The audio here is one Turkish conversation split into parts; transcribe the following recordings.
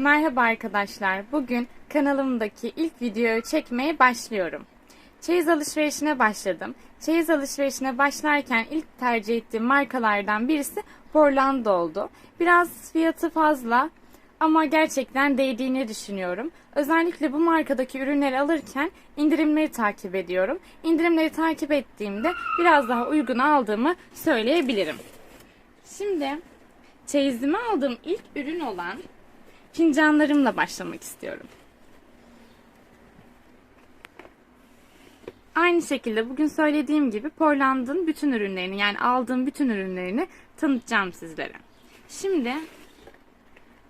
Merhaba arkadaşlar. Bugün kanalımdaki ilk videoyu çekmeye başlıyorum. Çeyiz alışverişine başladım. Çeyiz alışverişine başlarken ilk tercih ettiğim markalardan birisi Portland oldu. Biraz fiyatı fazla ama gerçekten değdiğini düşünüyorum. Özellikle bu markadaki ürünleri alırken indirimleri takip ediyorum. İndirimleri takip ettiğimde biraz daha uygun aldığımı söyleyebilirim. Şimdi çeyizime aldığım ilk ürün olan fincanlarımla başlamak istiyorum. Aynı şekilde bugün söylediğim gibi Portland'ın bütün ürünlerini yani aldığım bütün ürünlerini tanıtacağım sizlere. Şimdi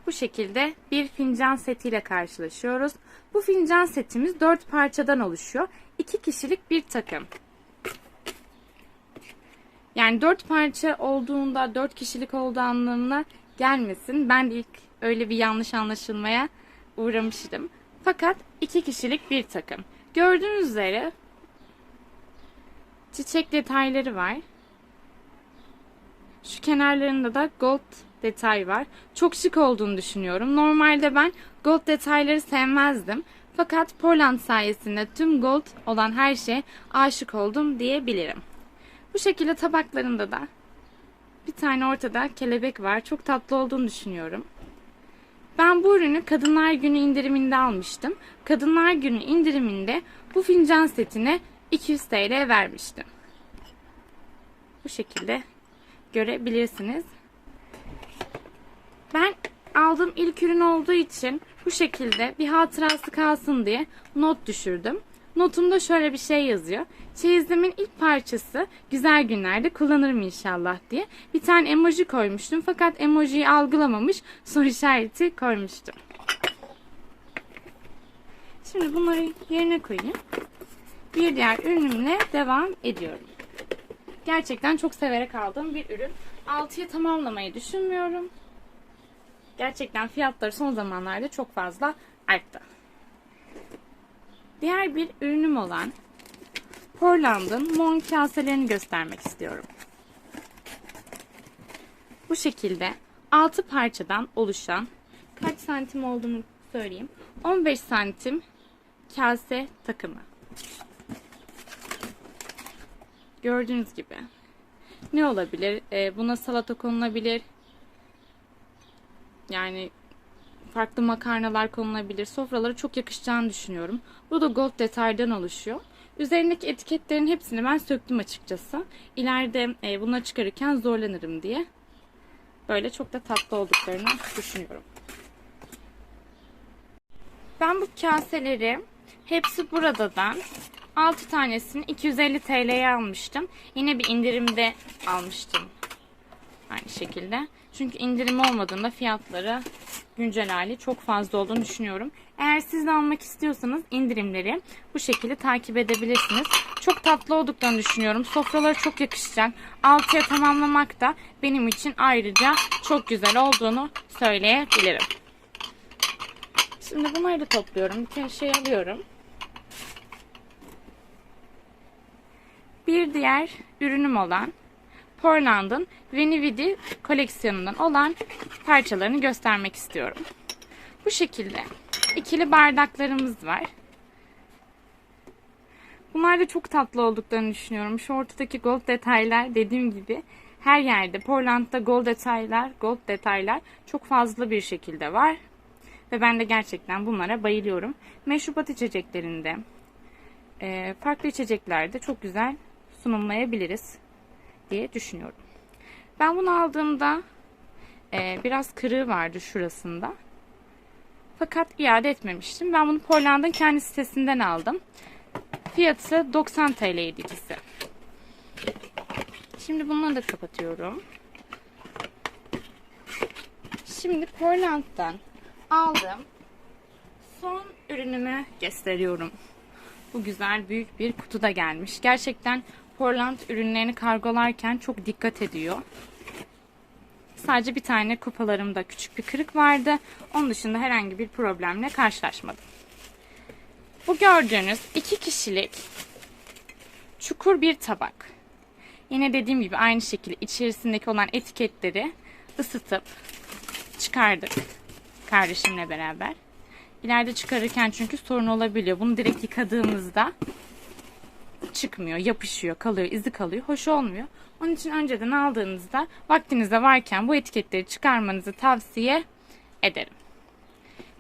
bu şekilde bir fincan setiyle karşılaşıyoruz. Bu fincan setimiz 4 parçadan oluşuyor. 2 kişilik bir takım. Yani 4 parça olduğunda 4 kişilik olduğu anlamına gelmesin. Ben ilk öyle bir yanlış anlaşılmaya uğramıştım. Fakat 2 kişilik bir takım. Gördüğünüz üzere çiçek detayları var. Şu kenarlarında da gold detay var. Çok şık olduğunu düşünüyorum. Normalde ben gold detayları sevmezdim. Fakat Portland sayesinde tüm gold olan her şeye aşık oldum diyebilirim. Bu şekilde tabaklarında da bir tane ortada kelebek var. Çok tatlı olduğunu düşünüyorum. Ben bu ürünü Kadınlar Günü indiriminde almıştım. Kadınlar Günü indiriminde bu fincan setine 200 TL vermiştim. Bu şekilde görebilirsiniz. Ben aldığım ilk ürün olduğu için bu şekilde bir hatırası kalsın diye not düşürdüm. Notumda şöyle bir şey yazıyor. Çeyizimin ilk parçası güzel günlerde kullanırım inşallah diye. Bir tane emoji koymuştum fakat emojiyi algılamamış soru işareti koymuştum. Şimdi bunları yerine koyayım. Bir diğer ürünümle devam ediyorum. Gerçekten çok severek aldığım bir ürün. 6'ya tamamlamayı düşünmüyorum. Gerçekten fiyatları son zamanlarda çok fazla arttı. Diğer bir ürünüm olan Portland'ın Mon kaselerini göstermek istiyorum. Bu şekilde 6 parçadan oluşan kaç santim olduğunu söyleyeyim. 15 santim kase takımı. Gördüğünüz gibi. Ne olabilir? Ee, buna salata konulabilir. Yani farklı makarnalar konulabilir. Sofralara çok yakışacağını düşünüyorum. Bu da gold detaydan oluşuyor. Üzerindeki etiketlerin hepsini ben söktüm açıkçası. İleride e, bunları çıkarırken zorlanırım diye. Böyle çok da tatlı olduklarını düşünüyorum. Ben bu kaseleri hepsi buradan 6 tanesini 250 TL'ye almıştım. Yine bir indirimde almıştım. Aynı şekilde. Çünkü indirim olmadığında fiyatları güncel hali çok fazla olduğunu düşünüyorum. Eğer siz de almak istiyorsanız indirimleri bu şekilde takip edebilirsiniz. Çok tatlı olduklarını düşünüyorum. Sofralara çok yakışacak. Altıya tamamlamak da benim için ayrıca çok güzel olduğunu söyleyebilirim. Şimdi bunları da topluyorum. Bir şey alıyorum. Bir diğer ürünüm olan Portland'ın Venividi koleksiyonundan olan parçalarını göstermek istiyorum. Bu şekilde ikili bardaklarımız var. Bunlar da çok tatlı olduklarını düşünüyorum. Şu ortadaki gold detaylar dediğim gibi her yerde Portland'da gold detaylar, gold detaylar çok fazla bir şekilde var. Ve ben de gerçekten bunlara bayılıyorum. Meşrubat içeceklerinde, farklı içeceklerde çok güzel sunumlayabiliriz diye düşünüyorum. Ben bunu aldığımda e, biraz kırığı vardı şurasında. Fakat iade etmemiştim. Ben bunu Portland'ın kendi sitesinden aldım. Fiyatı 90 TL'ydi ikisi. Şimdi bunları da kapatıyorum. Şimdi Portland'dan aldığım son ürünümü gösteriyorum. Bu güzel büyük bir kutuda gelmiş. Gerçekten Portland ürünlerini kargolarken çok dikkat ediyor. Sadece bir tane kupalarımda küçük bir kırık vardı. Onun dışında herhangi bir problemle karşılaşmadım. Bu gördüğünüz iki kişilik çukur bir tabak. Yine dediğim gibi aynı şekilde içerisindeki olan etiketleri ısıtıp çıkardık. kardeşimle beraber. İleride çıkarırken çünkü sorun olabiliyor. Bunu direkt yıkadığımızda çıkmıyor, yapışıyor, kalıyor, izi kalıyor. Hoş olmuyor. Onun için önceden aldığınızda vaktinizde varken bu etiketleri çıkarmanızı tavsiye ederim.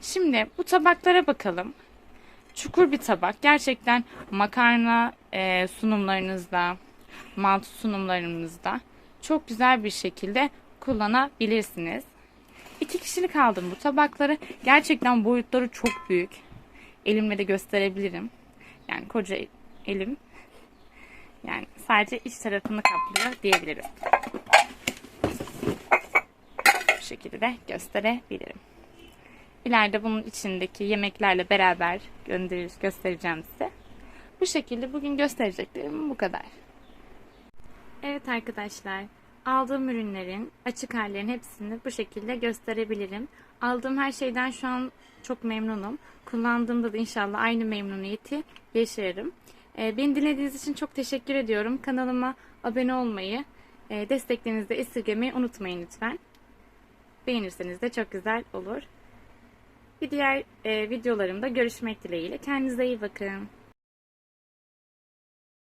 Şimdi bu tabaklara bakalım. Çukur bir tabak. Gerçekten makarna e, sunumlarınızda, mantı sunumlarınızda çok güzel bir şekilde kullanabilirsiniz. İki kişilik aldım bu tabakları. Gerçekten boyutları çok büyük. Elimle de gösterebilirim. Yani koca elim. Yani sadece iç tarafını kaplıyor diyebiliriz. Bu şekilde de gösterebilirim. İleride bunun içindeki yemeklerle beraber gönderir, göstereceğim size. Bu şekilde bugün göstereceklerim bu kadar. Evet arkadaşlar, aldığım ürünlerin açık hallerin hepsini bu şekilde gösterebilirim. Aldığım her şeyden şu an çok memnunum. Kullandığımda da inşallah aynı memnuniyeti yaşarım. Ee, beni dinlediğiniz için çok teşekkür ediyorum. Kanalıma abone olmayı, e, desteklerinizi de esirgemeyi unutmayın lütfen. Beğenirseniz de çok güzel olur. Bir diğer e, videolarımda görüşmek dileğiyle. Kendinize iyi bakın.